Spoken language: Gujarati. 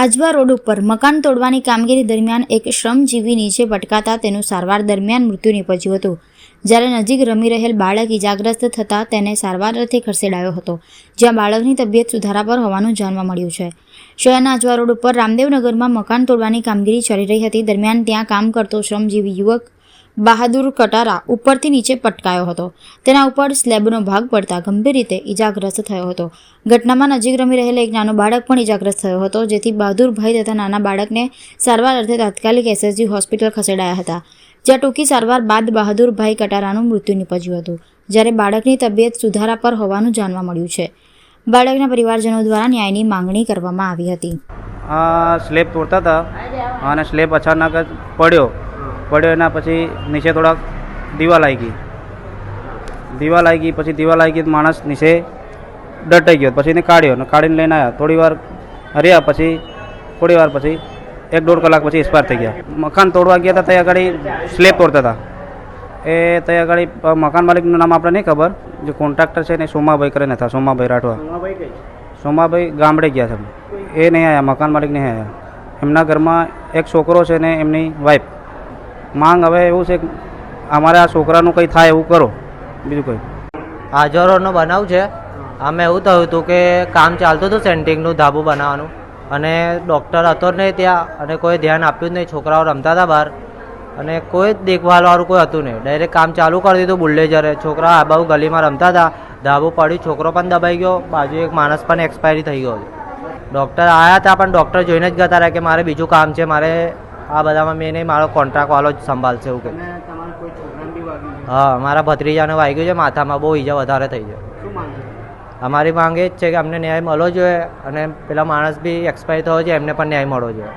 આજવા રોડ ઉપર મકાન તોડવાની કામગીરી દરમિયાન એક શ્રમજીવી નીચે પટકાતા તેનું સારવાર દરમિયાન મૃત્યુ નીપજ્યું હતું. જ્યારે નજીક રમી રહેલ બાળક ઇજાગ્રસ્ત થતાં તેને સારવાર અર્થે ખસેડાયો હતો, જ્યાં બાળકની તબિયત સુધારા પર હોવાનું જાણવા મળ્યું છે. શહેરના આજવા રોડ ઉપર રામદેવનગરમાં મકાન તોડવાની કામગીરી ચાલી રહી હતી. દરમિયાન ત્યાં કામ કરતો શ્રમજીવી યુવક બહાદુર કટારા ઉપરથી નીચે પટકાયો હતો. તેના ઉપર સ્લેબનો ભાગ પડતા ગંભીર રીતે ઈજાગ્રસ્ત થયો હતો. ઘટનામાં નજીક રમી રહેલા એક નાનો બાળક પણ ઈજાગ્રસ્ત થયો હતો, જેથી બહાદુરભાઈ તથા નાના બાળકને સારવાર અર્થે તાત્કાલિક એસએસજી હોસ્પિટલ ખસેડાયા હતા. જ્યાં ટૂંકી સારવાર બાદ બહાદુરભાઈ કટારાનું મૃત્યુ નીપજ્યું હતું, જ્યારે બાળકની તબિયત સુધારા પર હોવાનું જાણવા મળ્યું છે. બાળકના પરિવારજનો દ્વારા ન્યાયની માંગણી કરવામાં આવી હતી. સ્લેબ તોડતા હતા અને સ્લેબ અચાનક પડ્યો. પડ્યો એના પછી નીચે થોડાક દીવાલ આવી ગઈ દીવાલ આવી ગઈ પછી દીવાલ આવી ગઈ તો માણસ નીચે દટાઈ ગયો. પછી એને કાઢ્યો અને કાઢીને લઈને આવ્યા થોડી વાર રહ્યા પછી થોડી વાર પછી એક દોઢ કલાક પછી એક્સપાયર થઈ ગયા. મકાન તોડવા ગયા હતા ત્યાં આગળ સ્લેબ તોડતા હતા. એ ત્યાં આગળ મકાન માલિકનું નામ આપણે નહીં ખબર. જે કોન્ટ્રાક્ટર છે ને સોમાભાઈ કરીને હતા સોમાભાઈ રાઠવા. સોમાભાઈ ગામડે ગયા છે. એ નહીં આવ્યા મકાન માલિક નહીં આવ્યા એમના ઘરમાં એક છોકરો છે ને એમની વાઈફ માંગ હવે એવું છે કે અમારે આ છોકરાનું કંઈ થાય એવું કરો. બીજું કંઈ. હાજરોનો બનાવ છે. આમાં એવું થયું હતું કે કામ ચાલતું હતું સેન્ટિંગનું ધાબુ બનાવવાનું. અને ડૉક્ટર હતો નહીં ત્યાં અને કોઈ ધ્યાન આપ્યું જ નહીં. છોકરાઓ રમતા હતા બહાર. અને કોઈ જ કોઈ હતું નહીં. ડાયરેક્ટ કામ ચાલુ કરી દીધું બુલ્ડેજરે. છોકરા આ બાજુ ગલીમાં રમતા હતા. ધાબુ પડ્યું. છોકરો પણ દબાઈ ગયો. બાજુ એક માણસ પણ એક્સપાયરી થઈ ગયો ડૉક્ટર આવ્યા હતા, પણ ડૉક્ટર જોઈને જ ગતા રહ્યા કે મારે બીજું કામ છે. મારે આ બધામાં મેં નહીં મારો કોન્ટ્રાક્ટ વાળો જ સંભાળશે એવું કે. હા મારા ભત્રીજાને વાગ્યું છે માથામાં બહુ ઈજા વધારે થઈ છે. અમારી માંગ એ જ છે કે અમને ન્યાય મળવો જોઈએ અને પેલા માણસ બી એક્સપાયર થયો છે એમને પણ ન્યાય મળવો જોઈએ.